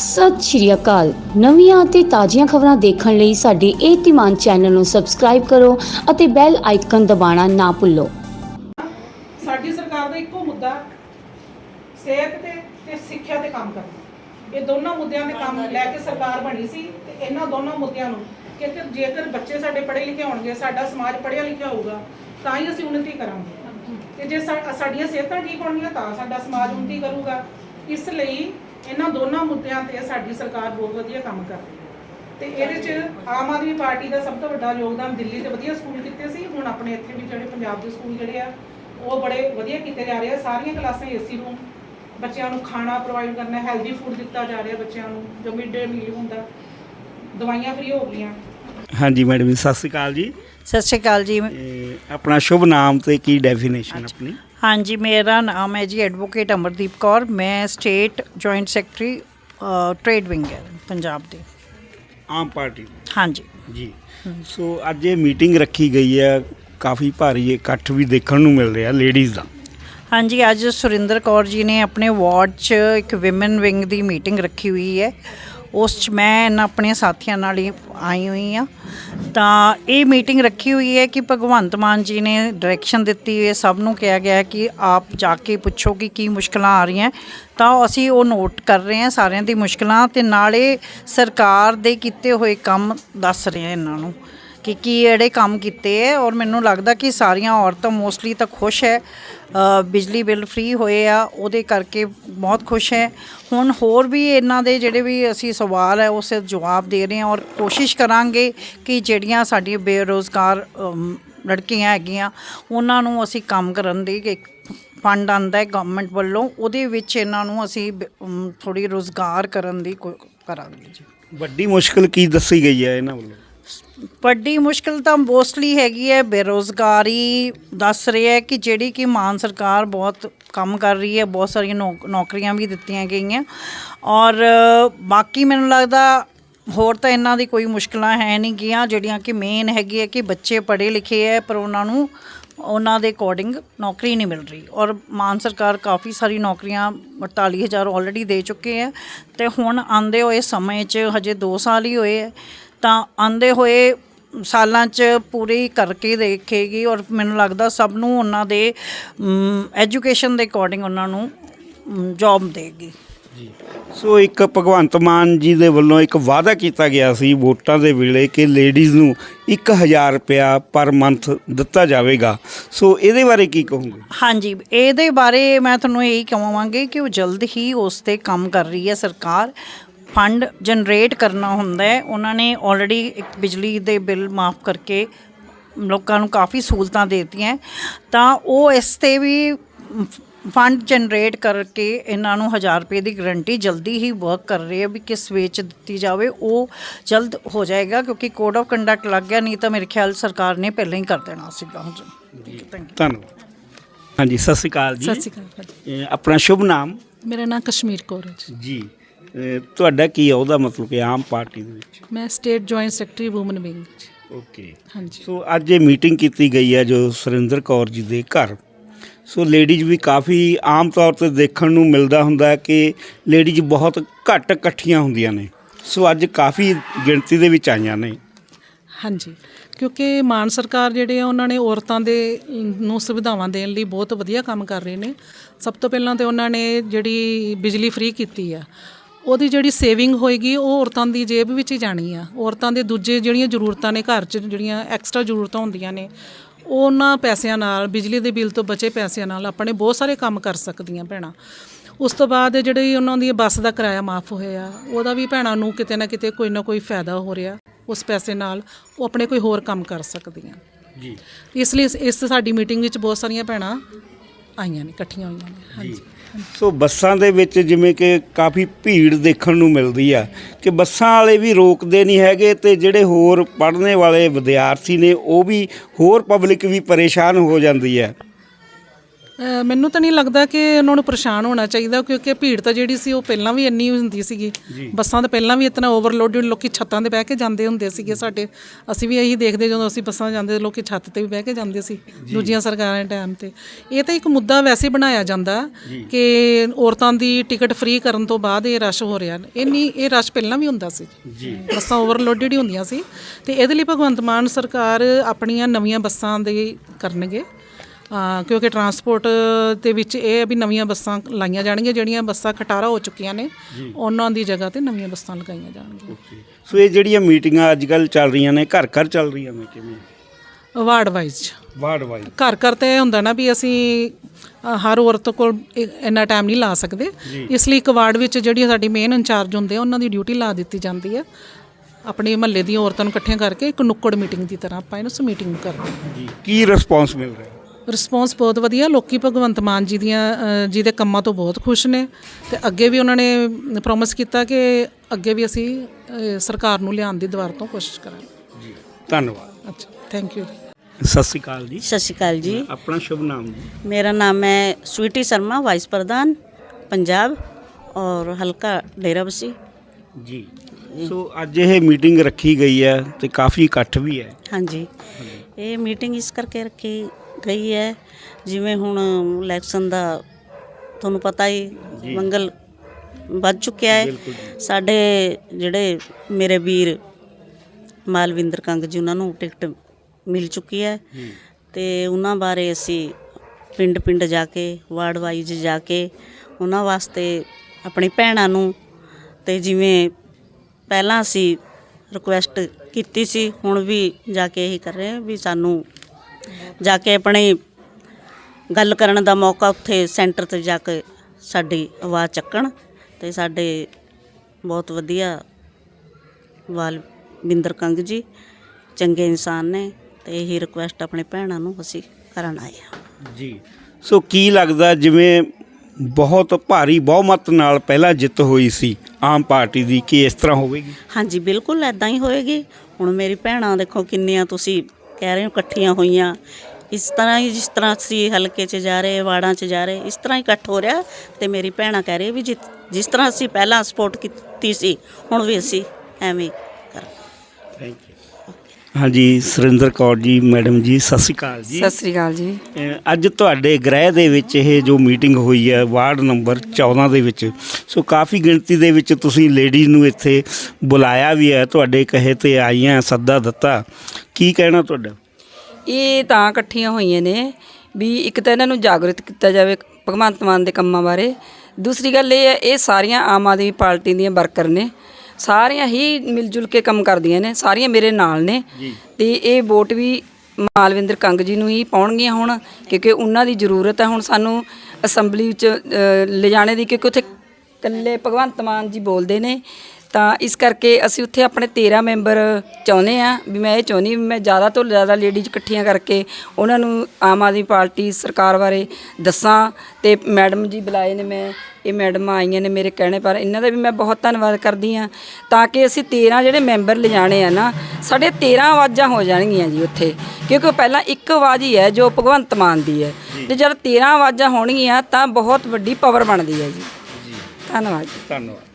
ਸਤਿ ਸ਼੍ਰੀ ਅਕਾਲ। ਨਵੀਆਂ ਅਤੇ ਤਾਜ਼ੀਆਂ ਖਬਰਾਂ ਦੇਖਣ ਲਈ ਸਾਡੇ ਇਹ ਤਿਮਾਨ ਚੈਨਲ ਨੂੰ ਸਬਸਕ੍ਰਾਈਬ ਕਰੋ ਅਤੇ ਬੈਲ ਆਈਕਨ ਦਬਾਉਣਾ ਨਾ ਭੁੱਲੋ। ਸਾਡੀ ਸਰਕਾਰ ਦਾ ਇੱਕੋ ਮੁੱਦਾ, ਸਿਹਤ ਤੇ ਤੇ ਸਿੱਖਿਆ ਤੇ ਕੰਮ ਕਰਨਾ। ਇਹ ਦੋਨੋਂ ਮੁੱਦਿਆਂ ਤੇ ਕੰਮ ਲੈ ਕੇ ਸਰਕਾਰ ਬਣੀ ਸੀ ਤੇ ਇਹਨਾਂ ਦੋਨੋਂ ਮੁੱਦਿਆਂ ਨੂੰ ਕਿ ਜੇਕਰ ਬੱਚੇ ਸਾਡੇ ਪੜ੍ਹੇ ਲਿਖੇ ਹੋਣਗੇ, ਸਾਡਾ ਸਮਾਜ ਪੜ੍ਹਿਆ ਲਿਖਿਆ ਹੋਊਗਾ, ਤਾਂ ਹੀ ਅਸੀਂ ਉન્નਤੀ ਕਰਾਂਗੇ। ਤੇ ਜੇ ਸਾਡੀਆਂ ਸਿਹਤਾਂ ਠੀਕ ਹੋਣਗੀਆਂ, ਤਾਂ ਸਾਡਾ ਸਮਾਜ ਉન્નਤੀ ਕਰੂਗਾ। ਇਸ ਲਈ ਇਹਨਾਂ ਦੋਨਾਂ ਮੁੱਦਿਆਂ ਤੇ ਸਾਡੀ ਸਰਕਾਰ ਬਹੁਤ ਵਧੀਆ ਕੰਮ ਕਰ ਰਹੀ ਹੈ। ਤੇ ਇਹਦੇ 'ਚ ਆਮ ਆਦਮੀ ਪਾਰਟੀ ਦਾ ਸਭ ਤੋਂ ਵੱਡਾ ਯੋਗਦਾਨ ਦਿੱਲੀ ਤੇ ਵਧੀਆ ਸਕੂਲ ਕੀਤੇ ਸੀ। ਹੁਣ ਆਪਣੇ ਇੱਥੇ ਵੀ ਜਿਹੜੇ ਪੰਜਾਬ ਦੇ ਸਕੂਲ ਜਿਹੜੇ ਆ ਉਹ ਬੜੇ ਵਧੀਆ ਕੀਤੇ ਜਾ ਰਹੇ ਆ। ਸਾਰੀਆਂ ਕਲਾਸਾਂ ਏਸੀ ਰੂਮ ਬੱਚਿਆਂ ਨੂੰ ਖਾਣਾ ਪ੍ਰੋਵਾਈਡ ਕਰਨਾ ਹੈਲਦੀ ਫੂਡ ਦਿੱਤਾ ਜਾ ਰਿਹਾ ਬੱਚਿਆਂ ਨੂੰ ਜੋ ਮਿਡ ਡੇ ਮੀਲ ਹੁੰਦਾ ਦਵਾਈਆਂ ਫ੍ਰੀ ਹੋ ਗਈਆਂ। ਹਾਂਜੀ ਮੈਡਮ ਜੀ ਸਤਿ ਸ਼੍ਰੀ ਅਕਾਲ ਜੀ। ਸਤਿ ਸ਼੍ਰੀ ਅਕਾਲ ਜੀ। ਇਹ ਆਪਣਾ ਸ਼ੁਭ ਨਾਮ ਤੇ ਕੀ ਡੈਫੀਨੇਸ਼ਨ ਆਪਣੀ? ਹਾਂਜੀ ਮੇਰਾ ਨਾਮ ਹੈ ਜੀ ਐਡਵੋਕੇਟ ਅਮਰਦੀਪ ਕੌਰ। ਮੈਂ state joint secretary trade wing ਹੈ ਪੰਜਾਬ ਦੀ। ਆਮ ਪਾਰਟੀ ਹਾਂਜੀ। ਜੀ। ਸੋ ਅੱਜ ਇਹ ਮੀਟਿੰਗ ਰੱਖੀ ਗਈ ਹੈ। ਕਾਫੀ ਭਾਰੀ ਇਕੱਠ ਵੀ ਦੇਖਣ ਨੂੰ ਮਿਲ ਰਿਹਾ ਲੇਡੀਜ਼ ਦਾ। ਹਾਂਜੀ ਅੱਜ ਸੁਰਿੰਦਰ ਕੌਰ ਜੀ ਨੇ ਆਪਣੇ ਵਾਰਡ 'ਚ ਇੱਕ ਵਿਮਨ ਵਿੰਗ ਦੀ ਮੀਟਿੰਗ ਰੱਖੀ ਹੋਈ ਹੈ। ਉਸ 'ਚ ਮੈਂ ਇਹਨਾਂ ਆਪਣੇ ਸਾਥੀਆਂ ਨਾਲ ਹੀ ਆਈ ਹੋਈ ਆ ਤਾਂ ਇਹ ਮੀਟਿੰਗ ਰੱਖੀ ਹੋਈ ਹੈ ਕਿ ਭਗਵੰਤ ਮਾਨ ਜੀ ਨੇ ਡਾਇਰੈਕਸ਼ਨ ਦਿੱਤੀ ਹੈ। ਸਭ ਨੂੰ ਕਿਹਾ ਗਿਆ ਹੈ ਕਿ ਆਪ ਜਾ ਕੇ ਪੁੱਛੋ ਕਿ ਕੀ ਮੁਸ਼ਕਲਾਂ ਆ ਰਹੀਆਂ। ਤਾਂ ਅਸੀਂ ਉਹ ਨੋਟ ਕਰ ਰਹੇ ਹਾਂ ਸਾਰਿਆਂ ਦੀ ਮੁਸ਼ਕਲਾਂ ਤੇ ਨਾਲੇ ਸਰਕਾਰ ਦੇ ਕੀਤੇ ਹੋਏ ਕੰਮ ਦੱਸ ਰਹੇ ਹਾਂ ਇਹਨਾਂ ਨੂੰ। ਕਿ ਕੀ ਜਿਹੜੇ ਕੰਮ ਕੀਤੇ ਹੈ ਔਰ ਮੈਨੂੰ ਲੱਗਦਾ ਕਿ ਸਾਰੀਆਂ ਔਰਤਾਂ ਮੋਸਟਲੀ ਤਾਂ ਖੁਸ਼ ਹੈ ਬਿਜਲੀ ਬਿੱਲ ਫ੍ਰੀ ਹੋਏ ਆ, ਉਹਦੇ ਕਰਕੇ ਬਹੁਤ ਖੁਸ਼ ਹੈ। ਹੁਣ ਹੋਰ ਵੀ ਇਹਨਾਂ ਦੇ ਜਿਹੜੇ ਵੀ ਅਸੀਂ ਸਵਾਲ ਹੈ ਉਸ ਦੇ ਜਵਾਬ ਦੇ ਰਹੇ ਹਾਂ ਔਰ ਕੋਸ਼ਿਸ਼ ਕਰਾਂਗੇ ਕਿ ਜਿਹੜੀਆਂ ਸਾਡੀਆਂ ਬੇਰੋਜ਼ਗਾਰ ਲੜਕੀਆਂ ਹੈਗੀਆਂ, ਉਹਨਾਂ ਨੂੰ ਅਸੀਂ ਕੰਮ ਕਰਨ ਦੀ ਇੱਕ ਫੰਡ ਆਂਦਾ ਹੈ ਗਵਰਨਮੈਂਟ ਵੱਲੋਂ, ਉਹਦੇ ਵਿੱਚ ਇਹਨਾਂ ਨੂੰ ਅਸੀਂ ਥੋੜੀ ਰੋਜ਼ਗਾਰ ਕਰਨ ਦੀ ਕੋ- ਕਰਾਂਗੇ ਜੀ। ਵੱਡੀ ਮੁਸ਼ਕਲ ਕੀ ਦੱਸੀ ਗਈ ਹੈ ਇਹਨਾਂ ਵੱਲੋਂ? ਵੱਡੀ ਮੁਸ਼ਕਲ ਤਾਂ ਮੋਸਟਲੀ ਹੈਗੀ ਹੈ, ਬੇਰੋਜ਼ਗਾਰੀ ਦੱਸ ਰਿਹਾ ਹੈ ਕਿ ਜਿਹੜੀ ਕਿ ਮਾਨ ਸਰਕਾਰ ਬਹੁਤ ਕੰਮ ਕਰ ਰਹੀ ਹੈ, ਬਹੁਤ ਸਾਰੀਆਂ ਨੌਕ- ਨੌਕਰੀਆਂ ਵੀ ਦਿੱਤੀਆਂ ਗਈਆਂ ਔਰ ਬਾਕੀ ਮੈਨੂੰ ਲੱਗਦਾ ਹੋਰ ਤਾਂ ਇਹਨਾਂ ਦੀ ਕੋਈ ਮੁਸ਼ਕਲਾਂ ਹੈ ਨਹੀਂ ਗੀਆਂ ਜਿਹੜੀਆਂ ਕਿ ਮੇਨ ਹੈਗੀ ਹੈ ਕਿ ਬੱਚੇ ਪੜ੍ਹੇ ਲਿਖੇ ਹੈ, ਪਰ ਉਹਨਾਂ ਨੂੰ ਉਹਨਾਂ ਦੇ ਅਕੋਰਡਿੰਗ ਨੌਕਰੀ ਨਹੀਂ ਮਿਲ ਰਹੀ ਔਰ ਮਾਨ ਸਰਕਾਰ ਕਾਫੀ ਸਾਰੀ ਨੌਕਰੀਆਂ 48000 ਆਲਰੇਡੀ ਦੇ ਚੁੱਕੇ ਹੈ ਤੇ ਹੁਣ ਆਂਦੇ ਹੋਏ ਸਮੇਂ 'ਚ ਹਜੇ 2 ਸਾਲ ਹੀ ਹੋਏ ਹੈ ਤਾਂ ਆਂਦੇ ਹੋਏ ਸਾਲਾਂ 'ਚ ਪੂਰੀ ਕਰਕੇ ਦੇਖੇਗੀ ਔਰ ਮੈਨੂੰ ਲੱਗਦਾ ਸਭ ਨੂੰ ਉਹਨਾਂ ਦੇ ਐਜੂਕੇਸ਼ਨ ਦੇ ਅਕੋਰਡਿੰਗ ਉਹਨਾਂ ਨੂੰ ਜੌਬ ਦੇਗੀ। ਜੀ। ਸੋ ਇੱਕ ਭਗਵੰਤ ਮਾਨ ਜੀ ਦੇ ਵੱਲੋਂ ਇੱਕ ਵਾਅਦਾ ਕੀਤਾ ਗਿਆ ਸੀ ਵੋਟਾਂ ਦੇ ਵੇਲੇ ਕਿ ਲੇਡੀਜ਼ ਨੂੰ 1000 ਰੁਪਇਆ ਪਰ ਮੰਥ ਦਿੱਤਾ ਜਾਵੇਗਾ। ਸੋ ਇਹਦੇ ਬਾਰੇ ਕੀ ਕਹੋਗੇ? ਹਾਂਜੀ ਇਹਦੇ ਬਾਰੇ ਮੈਂ ਤੁਹਾਨੂੰ ਇਹੀ ਕਹਾਂਗੀ ਕਿ ਉਹ ਜਲਦ ਹੀ ਉਸ ਤੇ ਕੰਮ ਕਰ ਰਹੀ ਹੈ ਸਰਕਾਰ। ਫੰਡ ਜਨਰੇਟ ਕਰਨਾ ਹੁੰਦਾ ਹੈ। ਉਹਨਾਂ ਨੇ ਆਲਰੇਡੀ ਇੱਕ ਬਿਜਲੀ ਦੇ ਬਿੱਲ ਮਾਫ ਕਰਕੇ ਲੋਕਾਂ ਨੂੰ ਕਾਫੀ ਸਹੂਲਤਾਂ ਦੇ ਦਿੱਤੀਆਂ। ਤਾਂ ਉਹ ਇਸ ਤੇ ਵੀ ਫੰਡ ਜਨਰੇਟ ਕਰਕੇ ਇਹਨਾਂ ਨੂੰ 1000 ਰੁਪਏ ਦੀ ਗਰੰਟੀ ਜਲਦੀ ਹੀ ਵਰਕ ਕਰ ਰਹੇ ਆ ਵੀ ਕਿਸ ਵੇਚ ਦਿੱਤੀ ਜਾਵੇ। ਉਹ ਜਲਦ ਹੋ ਜਾਏਗਾ ਕਿਉਂਕਿ ਕੋਡ ਆਫ ਕੰਡਕਟ ਲੱਗ ਗਿਆ ਨਹੀਂ ਤਾਂ ਮੇਰੇ ਖਿਆਲ ਸਰਕਾਰ ਨੇ ਪਹਿਲਾਂ ਹੀ ਕਰ ਦੇਣਾ ਸੀਗਾ ਜੀ। ਧੰਨਵਾਦ। ਹਾਂਜੀ ਸਤਿ ਸ਼੍ਰੀ ਅਕਾਲ ਜੀ। ਸਤਿ ਸ਼੍ਰੀ ਅਕਾਲ। ਆਪਣਾ ਸ਼ੁਭ ਨਾਮ? ਮੇਰਾ ਨਾਮ ਕਸ਼ਮੀਰ ਕੌਰ ਹੈ ਜੀ। ਤੁਹਾਡਾ ਕੀ ਹੈ ਉਹਦਾ ਮਤਲਬ ਕਿ ਆਮ ਪਾਰਟੀ ਦੇ ਵਿੱਚ? ਮੈਂ state joint secretary woman wing okay ਹਾਂਜੀ। ਸੋ ਅੱਜ ਇਹ ਮੀਟਿੰਗ ਕੀਤੀ ਗਈ ਹੈ ਜੋ ਸੁਰਿੰਦਰ ਕੌਰ ਜੀ ਦੇ ਘਰ। ਸੋ ਲੇਡੀਜ਼ ਵੀ ਕਾਫੀ ਆਮ ਤੌਰ ਤੇ ਦੇਖਣ ਨੂੰ ਮਿਲਦਾ ਹੁੰਦਾ ਹੈ ਕਿ ਲੇਡੀਜ਼ ਬਹੁਤ ਘੱਟ ਇਕੱਠੀਆਂ ਹੁੰਦੀਆਂ ਨੇ। ਸੋ ਅੱਜ ਕਾਫੀ ਗਿਣਤੀ ਦੇ ਵਿੱਚ ਆਈਆਂ ਨੇ। ਹਾਂਜੀ। ਕਿਉਂਕਿ ਮਾਨ ਸਰਕਾਰ ਜਿਹੜੇ ਆ ਉਹਨਾਂ ਨੇ ਔਰਤਾਂ ਦੇ ਨੂੰ ਸੁਵਿਧਾਵਾਂ ਦੇਣ ਲਈ ਬਹੁਤ ਵਧੀਆ ਕੰਮ ਕਰ ਰਹੇ ਨੇ। ਸਭ ਤੋਂ ਪਹਿਲਾਂ ਤੇ ਉਹਨਾਂ ਨੇ ਜਿਹੜੀ ਬਿਜਲੀ ਫ੍ਰੀ ਕੀਤੀ ਆ ਉਹਦੀ ਜਿਹੜੀ ਸੇਵਿੰਗ ਹੋਏਗੀ ਉਹ ਔਰਤਾਂ ਦੀ ਜੇਬ ਵਿੱਚ ਹੀ ਜਾਣੀ ਆ। ਔਰਤਾਂ ਦੇ ਦੂਜੇ ਜਿਹੜੀਆਂ ਜ਼ਰੂਰਤਾਂ ਨੇ ਘਰ 'ਚ ਜਿਹੜੀਆਂ ਐਕਸਟਰਾ ਜ਼ਰੂਰਤਾਂ ਹੁੰਦੀਆਂ ਨੇ ਉਹਨਾਂ ਪੈਸਿਆਂ ਨਾਲ ਬਿਜਲੀ ਦੇ ਬਿੱਲ ਤੋਂ ਬਚੇ ਪੈਸਿਆਂ ਨਾਲ ਆਪਣੇ ਬਹੁਤ ਸਾਰੇ ਕੰਮ ਕਰ ਸਕਦੀਆਂ ਭੈਣਾਂ। ਉਸ ਤੋਂ ਬਾਅਦ ਜਿਹੜੀ ਉਹਨਾਂ ਦੀ ਬੱਸ ਦਾ ਕਿਰਾਇਆ ਮਾਫ ਹੋਇਆ ਉਹਦਾ ਵੀ ਭੈਣਾਂ ਨੂੰ ਕਿਤੇ ਨਾ ਕਿਤੇ ਕੋਈ ਨਾ ਕੋਈ ਫਾਇਦਾ ਹੋ ਰਿਹਾ ਉਸ ਪੈਸੇ ਨਾਲ ਉਹ ਆਪਣੇ ਕੋਈ ਹੋਰ ਕੰਮ ਕਰ ਸਕਦੀਆਂ। ਜੀ। ਇਸ ਲਈ ਇਸ- ਸਾਡੀ ਮੀਟਿੰਗ ਵਿੱਚ ਬਹੁਤ ਸਾਰੀਆਂ ਭੈਣਾਂ ਆਈਆਂ ਨੇ ਇਕੱਠੀਆਂ ਹੋਈਆਂ ਨੇ। ਹਾਂਜੀ। ਸੋ ਬੱਸਾਂ ਦੇ ਵਿੱਚ ਜਿਵੇਂ ਕਿ ਕਾਫੀ ਭੀੜ ਦੇਖਣ ਨੂੰ ਮਿਲਦੀ ਆ ਕਿ ਬੱਸਾਂ ਵਾਲੇ ਵੀ ਰੋਕਦੇ ਨਹੀਂ ਹੈਗੇ ਤੇ ਜਿਹੜੇ ਹੋਰ ਪੜ੍ਹਨੇ ਵਾਲੇ ਵਿਦਿਆਰਥੀ ਨੇ ਉਹ ਵੀ ਹੋਰ ਪਬਲਿਕ ਵੀ ਪਰੇਸ਼ਾਨ ਹੋ ਜਾਂਦੀ ਹੈ। ਮੈਨੂੰ ਤਾਂ ਨਹੀਂ ਲੱਗਦਾ ਕਿ ਉਹਨਾਂ ਨੂੰ ਪਰੇਸ਼ਾਨ ਹੋਣਾ ਚਾਹੀਦਾ ਕਿਉਂਕਿ ਭੀੜ ਤਾਂ ਜਿਹੜੀ ਸੀ ਉਹ ਪਹਿਲਾਂ ਵੀ ਇੰਨੀ ਹੁੰਦੀ ਸੀਗੀ। ਬੱਸਾਂ ਤਾਂ ਪਹਿਲਾਂ ਵੀ ਇਤਨਾ ਓਵਰਲੋਡਡ ਲੋਕੀ ਛੱਤਾਂ ਤੇ ਬਹਿ ਕੇ ਜਾਂਦੇ ਹੁੰਦੇ ਸੀਗੇ ਸਾਡੇ। ਅਸੀਂ ਵੀ ਇਹੀ ਦੇਖਦੇ ਜਦੋਂ ਅਸੀਂ ਬੱਸਾਂ ਜਾਂਦੇ ਲੋਕੀ ਛੱਤ ਤੇ ਵੀ ਬਹਿ ਕੇ ਜਾਂਦੇ ਸੀ ਦੂਜੀਆਂ ਸਰਕਾਰਾਂ ਦੇ ਟਾਈਮ ਤੇ। ਇਹ ਤਾਂ ਇੱਕ ਮੁੱਦਾ ਵੈਸੇ ਬਣਾਇਆ ਜਾਂਦਾ ਕਿ ਔਰਤਾਂ ਦੀ ਟਿਕਟ ਫ੍ਰੀ ਕਰਨ ਤੋਂ ਬਾਅਦ ਇਹ ਰਸ਼ ਹੋ ਰਿਹਾ। ਇਹ ਨਹੀਂ ਇਹ ਰਸ਼ ਪਹਿਲਾਂ ਵੀ ਹੁੰਦਾ ਸੀ। ਜੀ। ਬੱਸਾਂ ਓਵਰਲੋਡਡ ਹੀ ਹੁੰਦੀਆਂ ਸੀ। ਤੇ ਇਹਦੇ ਲਈ ਭਗਵੰਤ ਮਾਨ ਸਰਕਾਰ ਆਪਣੀਆਂ ਨਵੀਆਂ ਬੱਸਾਂ ਦੇ ਕਰਨਗੇ। ਕਿਉਂਕਿ ਟਰਾਂਸਪੋਰਟ ਦੇ ਵਿੱਚ ਇਹ ਹੈ ਵੀ ਨਵੀਆਂ ਬੱਸਾਂ ਲਾਈਆਂ ਜਾਣਗੀਆਂ ਜਿਹੜੀਆਂ ਬੱਸਾਂ ਖਟਾਰਾ ਹੋ ਚੁੱਕੀਆਂ ਨੇ ਉਹਨਾਂ ਦੀ ਜਗ੍ਹਾ ਤੇ ਨਵੀਆਂ ਬੱਸਾਂ ਲਗਾਈਆਂ ਜਾਣਗੀਆਂ। ਸੋ ਇਹ ਜਿਹੜੀਆਂ ਮੀਟਿੰਗਾਂ ਅੱਜ ਕੱਲ ਚੱਲ ਰਹੀਆਂ ਨੇ ਘਰ ਘਰ ਚੱਲ ਰਹੀਆਂ ਨੇ ਕਿਵੇਂ? Ward wise. Ward wise. ਘਰ ਘਰ ਤੇ ਇਹ ਹੁੰਦਾ ਨਾ ਵੀ ਅਸੀਂ ਹਰ ਔਰਤ ਕੋਲ ਇੰਨਾ ਟਾਈਮ ਨਹੀਂ ਲਾ ਸਕਦੇ। ਇਸ ਲਈ ਇੱਕ ਵਾਰਡ ਵਿੱਚ ਜਿਹੜੀ ਸਾਡੀ ਮੇਨ ਇੰਚਾਰਜ ਹੁੰਦੇ ਆ ਉਹਨਾਂ ਦੀ ਡਿਊਟੀ ਲਾ ਦਿੱਤੀ ਜਾਂਦੀ ਹੈ ਆਪਣੇ ਮਹੱਲੇ ਦੀਆਂ ਔਰਤਾਂ ਨੂੰ ਇਕੱਠੀਆਂ ਕਰਕੇ ਇੱਕ ਨੁੱਕੜ ਮੀਟਿੰਗ ਦੀ ਤਰ੍ਹਾਂ ਆਪਾਂ ਇਹਨੂੰ ਮੀਟਿੰਗ ਕਰਦੇ ਜੀ। ਕੀ ਰਿਸਪੌਂਸ ਮਿਲ ਰਿਹਾ? ਰਿਸਪੌਂਸ ਬਹੁਤ ਵਧੀਆ। ਲੋਕੀ ਭਗਵੰਤ ਮਾਨ ਜੀ ਦੀਆਂ ਜੀ ਦੇ ਕੰਮਾਂ ਤੋਂ ਬਹੁਤ ਖੁਸ਼ ਨੇ ਤੇ ਅੱਗੇ ਵੀ ਉਹਨਾਂ ਨੇ ਪ੍ਰੋਮਿਸ ਕੀਤਾ ਕਿ ਅੱਗੇ ਵੀ ਅਸੀਂ ਸਰਕਾਰ ਨੂੰ ਲਿਆਉਣ ਦੀ ਦੁਬਾਰਾ ਤੋਂ ਕੋਸ਼ਿਸ਼ ਕਰਾਂਗੇ। ਜੀ ਧੰਨਵਾਦ। ਅੱਛਾ ਥੈਂਕ ਯੂ ਸਤਿ ਸ਼੍ਰੀ ਅਕਾਲ ਜੀ। ਸਤਿ ਸ਼੍ਰੀ ਅਕਾਲ ਜੀ। ਆਪਣਾ ਸ਼ੁਭ ਨਾਮ ਜੀ। ਮੇਰਾ ਨਾਮ ਹੈ ਸਵੀਟੀ ਸ਼ਰਮਾ ਵਾਈਸ ਪ੍ਰਧਾਨ ਪੰਜਾਬ ਔਰ ਹਲਕਾ ਡੇਰਾਬੱਸੀ ਜੀ ਸੋ ਅੱਜ ਇਹ ਮੀਟਿੰਗ ਰੱਖੀ ਗਈ ਹੈ ਤੇ ਕਾਫੀ ਇਕੱਠ ਵੀ ਹੈ। ਹਾਂਜੀ ਇਹ ਮੀਟਿੰਗ ਇਸ ਕਰਕੇ ਰੱਖੀ ਗਈ ਹੈ। ਜਿਵੇਂ ਹੁਣ ਇਲੈਕਸ਼ਨ ਦਾ ਤੁਹਾਨੂੰ ਪਤਾ ਹੀ ਮੰਗਲ ਵੱਧ ਚੁੱਕਿਆ ਹੈ। ਸਾਡੇ ਜਿਹੜੇ ਮੇਰੇ ਵੀਰ ਮਾਲਵਿੰਦਰ ਕੰਗ ਜੀ ਉਹਨਾਂ ਨੂੰ ਟਿਕਟ ਮਿਲ ਚੁੱਕੀ ਹੈ। ਤੇ ਉਹਨਾਂ ਬਾਰੇ ਅਸੀਂ ਪਿੰਡ ਪਿੰਡ ਜਾ ਕੇ ਵਾਰਡ ਵਾਈਜ਼ ਜਾ ਕੇ ਉਹਨਾਂ ਵਾਸਤੇ ਆਪਣੀ ਭੈਣਾਂ ਨੂੰ ਤੇ ਜਿਵੇਂ ਪਹਿਲਾਂ ਅਸੀਂ ਰਿਕੁਐਸਟ ਕੀਤੀ ਸੀ ਹੁਣ ਵੀ ਜਾ ਕੇ ਇਹੀ ਕਰ ਰਹੇ ਵੀ ਸਾਨੂੰ ਜਾ ਕੇ ਆਪਣੀ ਗੱਲ ਕਰਨ ਦਾ ਮੌਕਾ ਉੱਥੇ ਸੈਂਟਰ ਤੇ ਜਾ ਕੇ ਸਾਡੀ ਆਵਾਜ਼ ਚੱਕਣ ਤੇ ਸਾਡੇ ਬਹੁਤ ਵਧੀਆ ਵਾਲਵਿੰਦਰ ਕੰਗ ਜੀ ਚੰਗੇ ਇਨਸਾਨ ਨੇ ਤੇ ਇਹੀ ਰਿਕੁਐਸਟ ਆਪਣੇ ਭੈਣਾਂ ਨੂੰ ਅਸੀਂ ਕਰਨ ਆਏ ਹਾਂ। ਜੀ। ਸੋ ਕੀ ਲੱਗਦਾ ਜਿਵੇਂ ਬਹੁਤ ਭਾਰੀ ਬਹੁਮਤ ਨਾਲ ਪਹਿਲਾਂ ਜਿੱਤ ਹੋਈ ਸੀ ਆਮ ਪਾਰਟੀ ਦੀ ਕੀ ਇਸ ਤਰ੍ਹਾਂ ਹੋਵੇਗੀ? ਹਾਂਜੀ ਬਿਲਕੁਲ ਐਦਾਂ ਹੀ ਹੋਏਗੀ। ਹੁਣ ਮੇਰੀ ਭੈਣਾਂ ਦੇਖੋ ਕਿੰਨੀਆਂ ਤੁਸੀਂ ਕਹਿ ਰਹੇ ਹੋ, ਇਕੱਠੀਆਂ ਹੋਈਆਂ। ਇਸ ਤਰ੍ਹਾਂ ਹੀ ਜਿਸ ਤਰ੍ਹਾਂ ਅਸੀਂ ਹਲਕੇ 'ਚ ਜਾ ਰਹੇ, ਵਾੜਾਂ 'ਚ ਜਾ ਰਹੇ, ਇਸ ਤਰ੍ਹਾਂ ਹੀ ਇਕੱਠ ਹੋ ਰਿਹਾ ਤੇ ਮੇਰੀ ਭੈਣਾਂ ਕਹਿ ਰਹੀ ਵੀ ਜਿ- ਜਿਸ ਤਰ੍ਹਾਂ ਅਸੀਂ ਪਹਿਲਾਂ ਸਪੋਰਟ ਕੀਤੀ ਸੀ, ਹੁਣ ਵੀ ਅਸੀਂ ਐਵੇਂ ਹੀ ਕਰਾਂਗੇ ਥੈਂਕ ਯੂ ਹਾਂਜੀ ਸੁਰਿੰਦਰ ਕੌਰ ਜੀ ਮੈਡਮ ਜੀ ਸਤਿ ਸ਼੍ਰੀ ਅਕਾਲ ਜੀ। ਸਤਿ ਸ੍ਰੀ ਅਕਾਲ ਜੀ। ਅਹ ਅੱਜ ਤੁਹਾਡੇ ਗ੍ਰਹਿ ਦੇ ਵਿੱਚ ਇਹ ਜੋ ਮੀਟਿੰਗ ਹੋਈ ਹੈ ਵਾਰਡ ਨੰਬਰ 14 ਦੇ ਵਿੱਚ ਸੋ ਕਾਫੀ ਗਿਣਤੀ ਦੇ ਵਿੱਚ ਤੁਸੀਂ ਲੇਡੀਜ਼ ਨੂੰ ਇੱਥੇ ਬੁਲਾਇਆ ਵੀ ਹੈ ਤੁਹਾਡੇ ਕਹੇ ਤੇ ਆਈਆਂ ਸੱਦਾ ਦਿੱਤਾ। ਕੀ ਕਹਿਣਾ ਤੁਹਾਡਾ? ਇਹ ਤਾਂ ਇਕੱਠੀਆਂ ਹੋਈਆਂ ਨੇ ਵੀ ਇੱਕ ਤਾਂ ਇਹਨਾਂ ਨੂੰ ਜਾਗਰੂਕ ਕੀਤਾ ਜਾਵੇ ਭਗਵੰਤ ਮਾਨ ਦੇ ਕੰਮਾਂ ਬਾਰੇ। ਦੂਸਰੀ ਗੱਲ ਇਹ ਹੈ ਇਹ ਸਾਰੀਆਂ ਆਮ ਆਦਮੀ ਪਾਰਟੀ ਦੀਆਂ ਵਰਕਰ ਨੇ। ਸਾਰੀਆਂ ਹੀ ਮਿਲ ਜੁਲ ਕੇ ਕੰਮ ਕਰਦੀਆਂ ਨੇ ਸਾਰੀਆਂ ਮੇਰੇ ਨਾਲ ਨੇ। ਤੇ ਇਹ ਵੋਟ ਵੀ ਮਾਲਵਿੰਦਰ ਕੰਗ ਜੀ ਨੂੰ ਹੀ ਪਾਉਣਗੀਆਂ ਹੁਣ ਕਿਉਂਕਿ ਉਹਨਾਂ ਦੀ ਜ਼ਰੂਰਤ ਹੈ ਹੁਣ ਸਾਨੂੰ ਅਸੈਂਬਲੀ ਵਿੱਚ ਲਿਜਾਣੇ ਦੀ ਕਿਉਂਕਿ ਉੱਥੇ ਇਕੱਲੇ ਭਗਵੰਤ ਮਾਨ ਜੀ ਬੋਲਦੇ ਨੇ। ਤਾਂ ਇਸ ਕਰਕੇ ਅਸੀਂ ਉੱਥੇ ਆਪਣੇ 13 ਮੈਂਬਰ ਚਾਹੁੰਦੇ ਆ ਵੀ ਮੈਂ ਇਹ ਚਾਹੁੰਦੀ ਵੀ ਮੈਂ ਜ਼ਿਆਦਾ ਤੋਂ ਜ਼ਿਆਦਾ ਲੇਡੀਜ਼ ਇਕੱਠੀਆਂ ਕਰਕੇ ਉਹਨਾਂ ਨੂੰ ਆਮ ਆਦਮੀ ਪਾਰਟੀ ਸਰਕਾਰ ਬਾਰੇ ਦੱਸਾਂ ਤੇ ਮੈਡਮ ਜੀ ਬੁਲਾਏ ਨੇ ਮੈਂ ਇਹ ਮੈਡਮਾਂ ਆਈਆਂ ਨੇ ਮੇਰੇ ਕਹਿਣੇ ਪਰ ਇਹਨਾਂ ਦਾ ਵੀ ਮੈਂ ਬਹੁਤ ਧੰਨਵਾਦ ਕਰਦੀ ਆ ਤਾਂ ਕਿ ਅਸੀਂ 13 ਜਿਹੜੇ ਮੈਂਬਰ ਲਿਜਾਣੇ ਆ ਨਾ ਸਾਡੇ 13 ਆਵਾਜ਼ਾਂ ਹੋ ਜਾਣਗੀਆਂ ਜੀ ਉੱਥੇ ਕਿਉਂਕਿ ਪਹਿਲਾਂ ਇੱਕ ਆਵਾਜ਼ ਹੀ ਹੈ ਜੋ ਭਗਵੰਤ ਮਾਨ ਦੀ ਹੈ ਤੇ ਜਦ 13 ਆਵਾਜ਼ਾਂ ਹੋਣਗੀਆਂ ਤਾਂ ਬਹੁਤ ਵੱਡੀ ਪਾਵਰ ਬਣਦੀ ਹੈ ਜੀ। ਧੰਨਵਾਦ ਜੀ। ਧੰਨਵਾਦ।